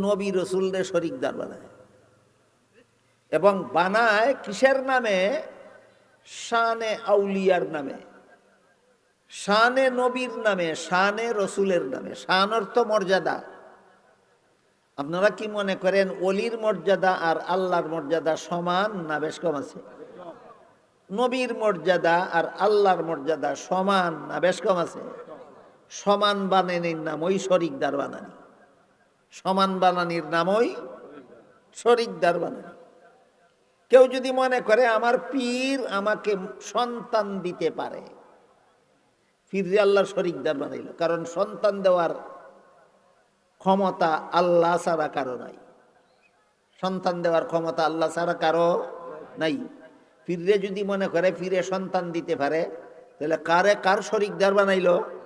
নবী রসুলদের শরিকদার বানায়। এবং বানায় কিসের নামে? শানে আউলিয়ার নামে। শানে নবীর নামে, শানে রসুলের নামে। শান অর্থ মর্যাদা। আপনারা কি মনে করেন অলির মর্যাদা আর আল্লাহর মর্যাদা সমান না বেশ কম আছে? নবীর মর্যাদা আর আল্লাহর মর্যাদা সমান না বেশ কম আছে? সমান বানানির নাম ওই শরিকদার বানানি। সমান বানানির নামই শরিকদার বানানি। কেউ যদি মনে করে আমার পীর আমাকে সন্তান দিতে পারে ফিরে আল্লাহ শরিকদার বানাইল। কারণ সন্তান দেওয়ার ক্ষমতা আল্লাহ ছাড়া কারও নাই। সন্তান দেওয়ার ক্ষমতা আল্লাহ ছাড়া কারও নাই। ফিরে যদি মনে করে ফিরে সন্তান দিতে পারে, তাহলে কারে কার শরিকদার বানাইলো?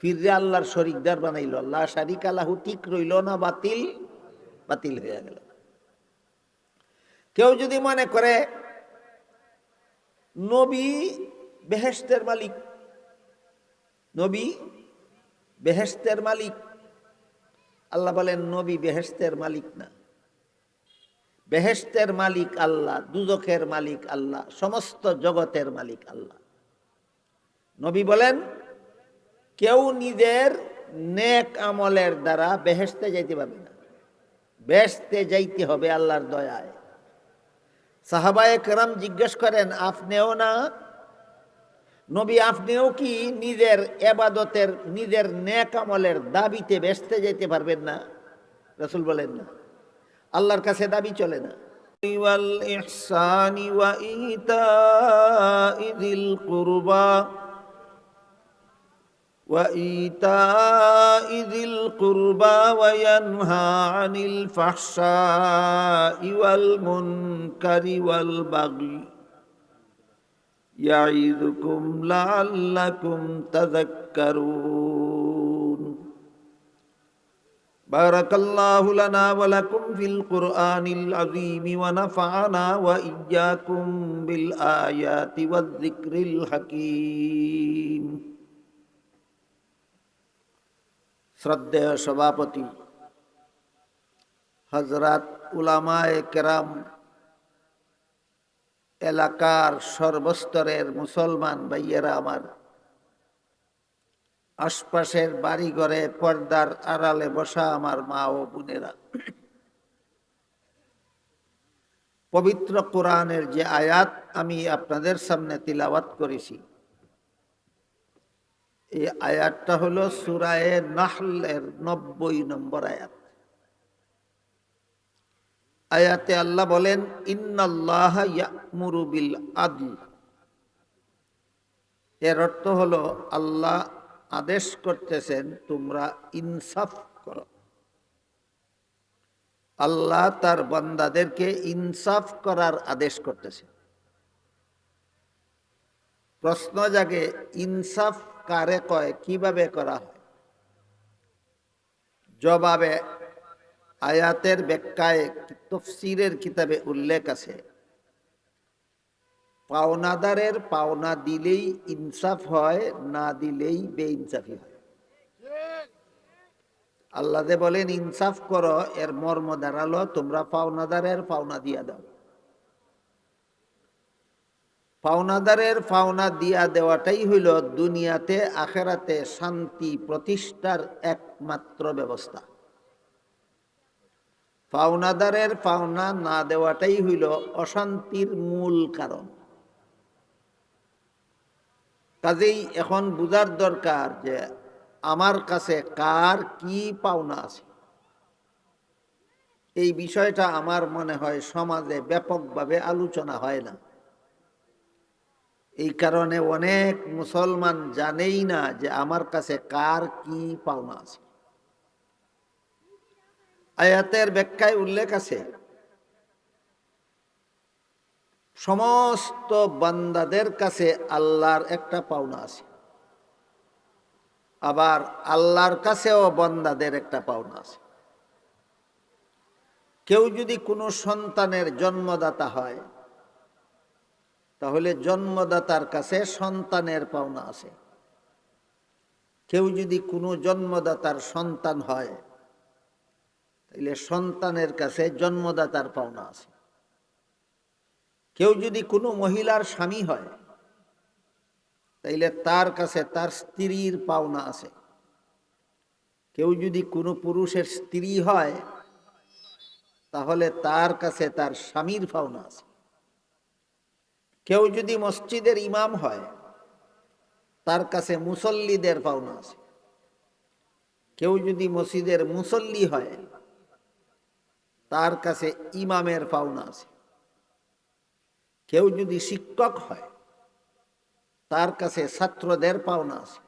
ফিরে আল্লাহর শরিকদার বানাইল। আল্লাহ শারিক আল্লাহ ঠিক রইল না, বাতিল বাতিল হয়ে গেল। কেউ যদি মনে করে, নবী বেহেস্তের মালিক, নবী বেহেস্তের মালিক, আল্লাহ বলেন, নবী বেহেস্তের মালিক না। বেহেস্তের মালিক আল্লাহ দুজখের মালিক আল্লাহ, সমস্ত জগতের মালিক আল্লাহ। নবী বলেন কেউ নিজের নেক আমলের দ্বারা বেহেস্তে যাইতে পারবে না। বেহেস্তে যাইতে হবে আল্লাহর দয়ায়। সাহাবায় কেরাম জিজ্ঞেস করেন, আপনিও না? নবী, আপনিও কি নিজের এবাদতের, নিজের নেক আমলের দাবিতে বেসতে যেতে পারবেন না? রসুল বলেন, না। আল্লাহর কাছে দাবি চলে না। ইহসানি ওয়া ইতা ইদিল কুরবা। وإيتاء ذي القربى وينهى عن الفحشاء والمنكر والبغي يعظكم لعلكم تذكرون بارك الله لنا ولكم في القرآن العظيم ونفعنا وإياكم بالآيات والذكر الحكيم শ্রদ্ধেয় সভাপতি হজরত উলামায় কেরাম এলাকার সর্বস্তরের মুসলমান ভাইয়েরা আমার। আশপাশের বাড়িঘরে পর্দার আড়ালে বসা আমার মা ও বোনেরা। পবিত্র কোরআনের যে আয়াত আমি আপনাদের সামনে তিলাওয়াত করেছি এই আয়াতটা হলো সুরায়ে নাহলের নব্বই নম্বর আয়াত। আয়াতে আল্লাহ বলেন, ইন্নাল্লাহ ইয়ামুরু বিল আদল। এর অর্থ হলো, আল্লাহ আদেশ করতেছেন, তোমরা ইনসাফ করো। আল্লাহ তার বান্দাদেরকে ইনসাফ করার আদেশ করতেছেন। প্রশ্ন জাগে, ইনসাফ কারে কয়, কীভাবে করা হয়? জবাবে আয়াতের ব্যাখ্যায় তফসিরের কিতাবে উল্লেখ আছে। পাওনাদারের পাওনা দিলেই ইনসাফ হয়, না দিলেই বেইনসাফি হয়। আল্লাহ বলেন, ইনসাফ করো, এর মর্ম দাঁড়াল, তোমরা পাওনাদারের পাওনা দিয়া দাও। পাওনাদারের পাওনা দিয়া দেওয়াটাই হইল দুনিয়াতে আখেরাতে শান্তি প্রতিষ্ঠার একমাত্র ব্যবস্থা। পাওনাদারের পাওনা না দেওয়াটাই হইল অশান্তির মূল কারণ। কাজেই এখন বুঝার দরকার যে আমার কাছে কার কি পাওনা আছে। এই বিষয়টা আমার মনে হয় সমাজে ব্যাপকভাবে আলোচনা হয় না। এই কারণে অনেক মুসলমান জানেই না যে আমার কাছে কার কি পাওনা আছে। আয়াতের ব্যাখ্যায় উল্লেখ আছে, সমস্ত বান্দাদের কাছে আল্লাহর একটা পাওনা আছে, আবার আল্লাহর কাছেও বান্দাদের একটা পাওনা আছে। কেউ যদি কোনো সন্তানের জন্মদাতা হয় তাহলে জন্মদাতার কাছে সন্তানের পাওনা আছে। কেউ যদি কোনো জন্মদাতার সন্তান হয়, তাইলে সন্তানের কাছে জন্মদাতার পাওনা আছে। কেউ যদি কোনো মহিলার স্বামী হয়, তাইলে তার কাছে তার স্ত্রীর পাওনা আছে। কেউ যদি কোনো পুরুষের স্ত্রী হয়, তাহলে তার কাছে তার স্বামীর পাওনা আছে। কেউ যদি মসজিদের ইমাম হয়, তার কাছে মুসল্লিদের পাওনা আছে। কেউ যদি মসজিদের মুসল্লি হয়, তার কাছে ইমামের পাওনা আছে। কেউ যদি শিক্ষক হয়, তার কাছে ছাত্রদের পাওনা আছে।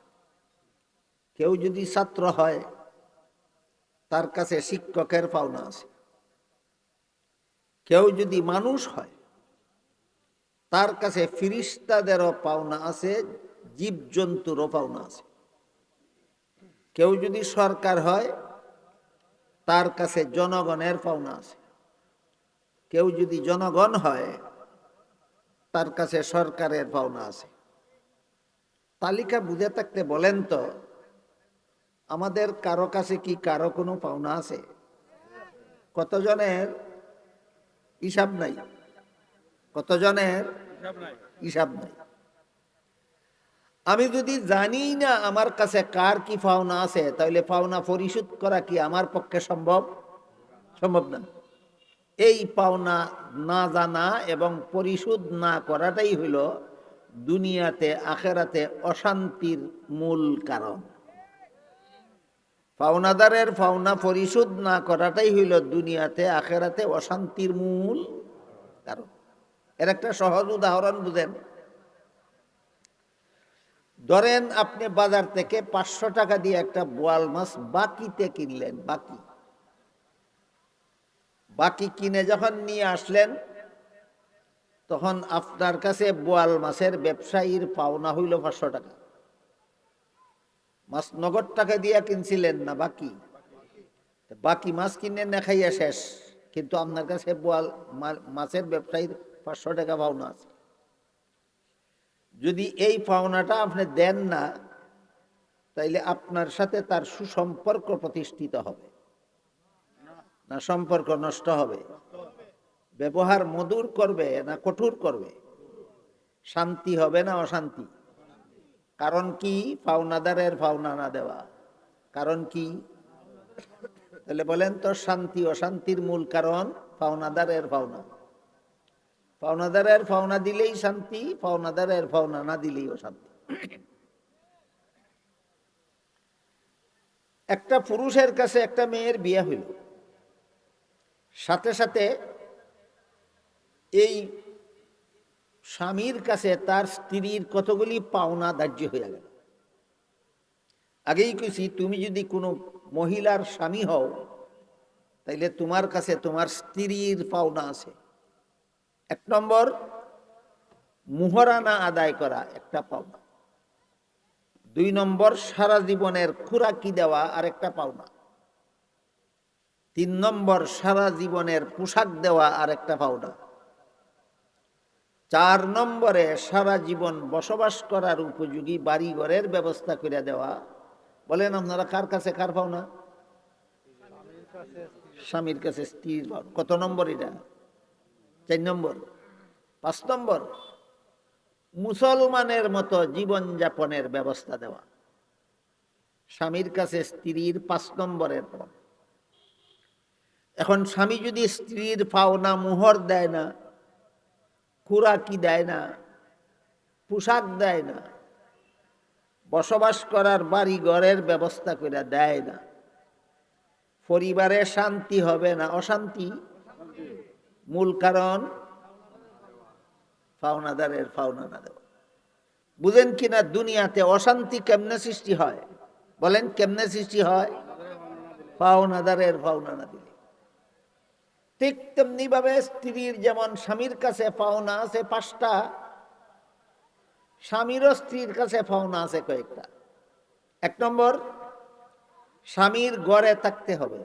কেউ যদি ছাত্র হয়, তার কাছে শিক্ষকের পাওনা আছে। কেউ যদি মানুষ হয় তার কাছে ফিরিস্তাদেরও পাওনা আছে, জীবজন্তুরও পাওনা আছে। কেউ যদি সরকার হয়, তার কাছে জনগণের পাওনা আছে। কেউ যদি জনগণ হয়, তার কাছে সরকারের পাওনা আছে। তালিকা বুঝে থাকতে বলেন তো, আমাদের কারও কাছে কি কারও কোনো পাওনা আছে? কতজনের? হিসাব নাই। কতজনের? হিসাব নাই। আমি যদি জানি না আমার কাছে কার কি পাওনা আছে তাহলে পাওনা পরিশোধ করা কি আমার পক্ষে সম্ভব? সম্ভব না। এই পাওনা না জানা এবং পরিশোধ না করাটাই হইল দুনিয়াতে, আখেরাতে অশান্তির মূল কারণ। পাওনাদারের পাওনা পরিশোধ না করাটাই হইল দুনিয়াতে, আখেরাতে অশান্তির মূল কারণ। এর একটা সহজ উদাহরণ বুঝেন। ধরেন আপনি বাজার থেকে পাঁচশো টাকা দিয়ে একটা বোয়াল মাছ বাকিতে কিনলেন, বাকি। বাকি কিনে যখন নিয়ে আসলেন, তখন আপনার কাছে বোয়াল মাছের ব্যবসায়ীর পাওনা হইল পাঁচশো টাকা। মাছ নগদ টাকা দিয়ে কিনছিলেন না, বাকি? বাকি মাছ কিনে না খাইয়া শেষ। কিন্তু আপনার কাছে বোয়াল মাছের ব্যবসায়ীর পাঁচশো টাকা পাওনা আছে। যদি এই পাওনাটা আপনি দেন না, তাইলে আপনার সাথে তার সুসম্পর্ক প্রতিষ্ঠিত হবে। না সম্পর্ক নষ্ট হবে। ব্যবহার মধুর করবে না কঠোর করবে। শান্তি হবে না অশান্তি। কারণ কি? পাওনাদারের পাওনা না দেওয়া। কারণ কি? তাহলে বলেন তো শান্তি অশান্তির মূল কারণ পাওনাদারের পাওনা। পাওনাদারের পাওনা দিলেই শান্তি পাওনাদারের পাওনা না দিলেই অশান্তি একটা পুরুষের কাছে একটা মেয়ের বিয়ে হইল। সাথে সাথে এই স্বামীর কাছে তার স্ত্রীর কতগুলি পাওনা দাহ্য হয়ে গেল। আগেই কইছি, তুমি যদি কোনো মহিলার স্বামী হও, তাইলে তোমার কাছে তোমার স্ত্রীর পাওনা আছে। এক নম্বর মুহরানা আদায় করা একটা পাওনা। দুই নম্বর, সারা জীবনের খুরাকি দেওয়া আর একটা পাওনা। তিন নম্বর, সারা জীবনের পোশাক দেওয়া আর একটা পাওনা। চার নম্বরে, সারা জীবন বসবাস করার উপযোগী বাড়িঘরের ব্যবস্থা করে দেওয়া। বলেন আপনারা, কার কাছে কার পাওনা? স্বামীর কাছে স্ত্রীর কত নম্বর এটা? চার নম্বর, পাঁচ নম্বর, মুসলমানের মতো জীবনযাপনের ব্যবস্থা দেওয়া। স্বামীর কাছে স্ত্রীর পাঁচ নম্বরের পর এখন স্বামী যদি স্ত্রীর পাওনা মোহর দেয় না, খুরাকি দেয় না, পোশাক দেয় না, বসবাস করার বাড়ি ঘরের ব্যবস্থা করে দেয় না, পরিবারে শান্তি হবে না, অশান্তি মূল কারণ ফাওনাদারের ফাওনা না দেওয়া। বুঝেন কিনা দুনিয়াতে অশান্তি কেমনে সৃষ্টি হয়? বলেন, কেমনে সৃষ্টি হয়? ফাওনাদারের ফাওনা না দিলে। ঠিক তেমনি ভাবে স্ত্রীর যেমন স্বামীর কাছে পাওনা আছে পাঁচটা, স্বামীরও স্ত্রীর কাছে পাওনা আছে কয়েকটা। এক নম্বর, স্বামীর গড়ে থাকতে হবে।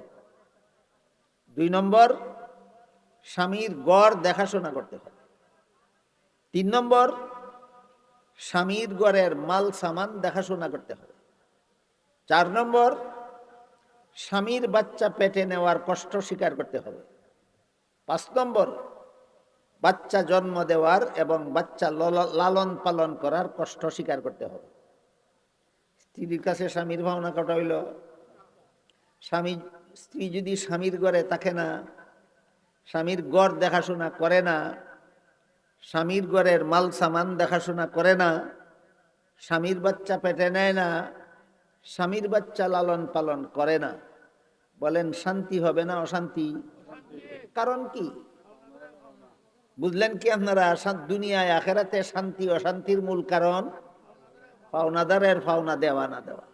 দুই নম্বর স্বামীর গড় দেখাশোনা করতে হবে তিন নম্বর, স্বামীর গড়ের মাল, সামান দেখাশোনা করতে হবে চার নম্বর, স্বামীর বাচ্চা পেটে নেওয়ার কষ্ট স্বীকার করতে হবে। পাঁচ নম্বর, বাচ্চা জন্ম দেওয়ার এবং বাচ্চা লালন পালন করার কষ্ট স্বীকার করতে হবে। স্ত্রীর কাছে স্বামীর ভাবনা কটা হইল, স্বামী, স্ত্রী যদি স্বামীর ঘরে থাকে না স্বামীর গড় দেখাশোনা করে না, স্বামীর গড়ের মাল সামান দেখাশোনা করে না, স্বামীর বাচ্চা পেটে নেয় না, স্বামীর বাচ্চা লালন পালন করে না। বলেন, শান্তি হবে না অশান্তি? কারণ কি? বুঝলেন কি আপনারা? দুনিয়ায় আখেরাতে শান্তি অশান্তির মূল কারণ? পাওনাদারের পাওনা দেওয়া না দেওয়া।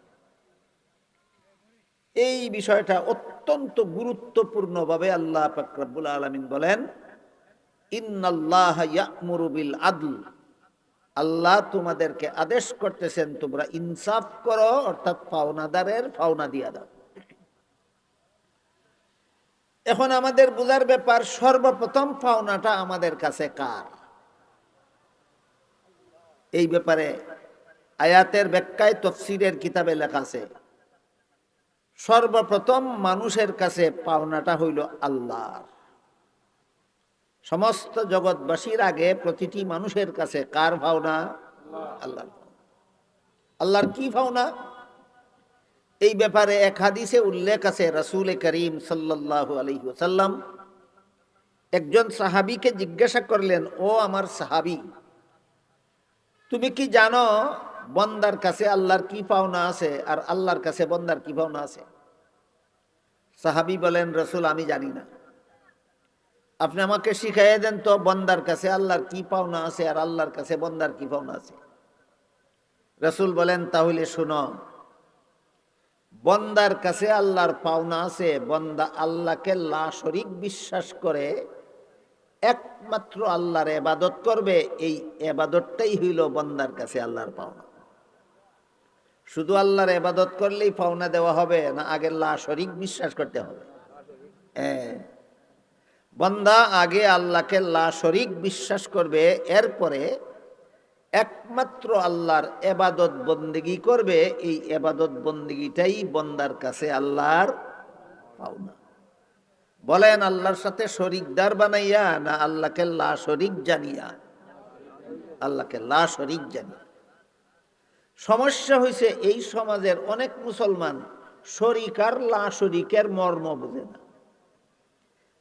এই বিষয়টা অত্যন্ত গুরুত্বপূর্ণভাবে আল্লাহ ফাকরাবুল আলমিন বলেন, ইন্নাল্লাহ আদল। আল্লাহ তোমাদেরকে আদেশ করতেছেন, তোমরা ইনসাফ করো, অর্থাৎ পাওনাদারের পাওনা দিয়া দাও। এখন আমাদের বোঝার ব্যাপার, সর্বপ্রথম পাওনাটা আমাদের কাছে কার? এই ব্যাপারে আয়াতের ব্যাখ্যায় তফসিরের কিতাবে লেখা আছে। সর্বপ্রথম মানুষের কাছে পাওনাটা হইল আল্লাহর। সমস্ত জগৎবাসীর আগে প্রতিটি মানুষের কাছে কার ভাওনা? আল্লাহর আল্লাহর কি ভাওনা? এই ব্যাপারে এক হাদিসে উল্লেখ আছে, রাসূল করিম আলাইহি একজন সাহাবিকে জিজ্ঞাসা করলেন, ও আমার সাহাবী, তুমি কি জানো বন্দার কাছে আল্লাহর কি পাওনা আছে? আর আল্লাহর কাছে বন্দার কি পাওনা আছে? সাহাবী বলেন, রসুল, আমি জানি না। আপনি আমাকে শিখাইয়ে দেন তো বন্দার কাছে, আল্লাহর কি পাওনা আছে আর আল্লাহর কাছে বন্দার কি পাওনা আছে? রসুল বলেন, তাহলে শুনো, বন্দার কাছে আল্লাহর পাওনা আছে, বন্দা আল্লাহকে লা শরিক বিশ্বাস করে একমাত্র আল্লাহর এবাদত করবে। এই এবাদতটাই হইল বন্দার কাছে আল্লাহর পাওনা। শুধু আল্লাহর এবাদত করলেই পাওনা দেওয়া হবে, না আগে শরিক বিশ্বাস করতে হবে? বন্দা আগে আল্লাহকে শরিক বিশ্বাস করবে, এরপরে একমাত্র আল্লাহর এবাদত বন্দিগি করবে, এই এবাদত বন্দিগিটাই বন্দার কাছে আল্লাহর পাওনা। বলেন আল্লাহর সাথে শরিকদার বানাইয়া, না আল্লাহকে শরিক জানিয়া? আল্লাহকে শরিক জানিয়া। সমস্যা হয়েছে এই সমাজের অনেক মুসলমান শরিক আর লা শরিকের মর্ম বুঝে না।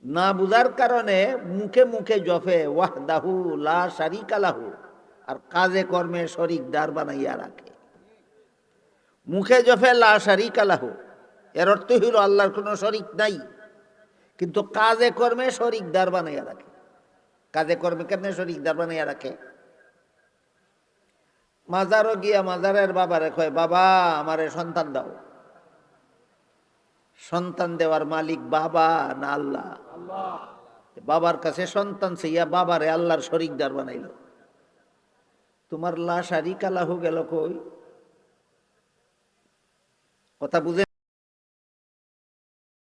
না বুঝার কারণে মুখে মুখে জফে ওয়াহদাহু লা শারিকালাহু আর কাজে কর্মে শরিকদার বানাইয়া রাখে। মুখে জফে লা শারিকালাহু এর অর্থ হইল আল্লাহর কোনো শরিক নাই, কিন্তু কাজে কর্মে শরিকদার বানাইয়া রাখে। কাজে কর্মে কেমনে শরিকদার বানাইয়া রাখে? মাজারও গিয়া মাজারের বাবারে কয়, বাবা, আমারে সন্তান দাও। সন্তান দেওয়ার মালিক বাবা, না আল্লাহ। বাবার কাছে সন্তান সেইয়া বাবারে আল্লাহর শরিকদার বানাইল। তোমার লাশ আরি হয়ে গেল কই? কথা বুঝে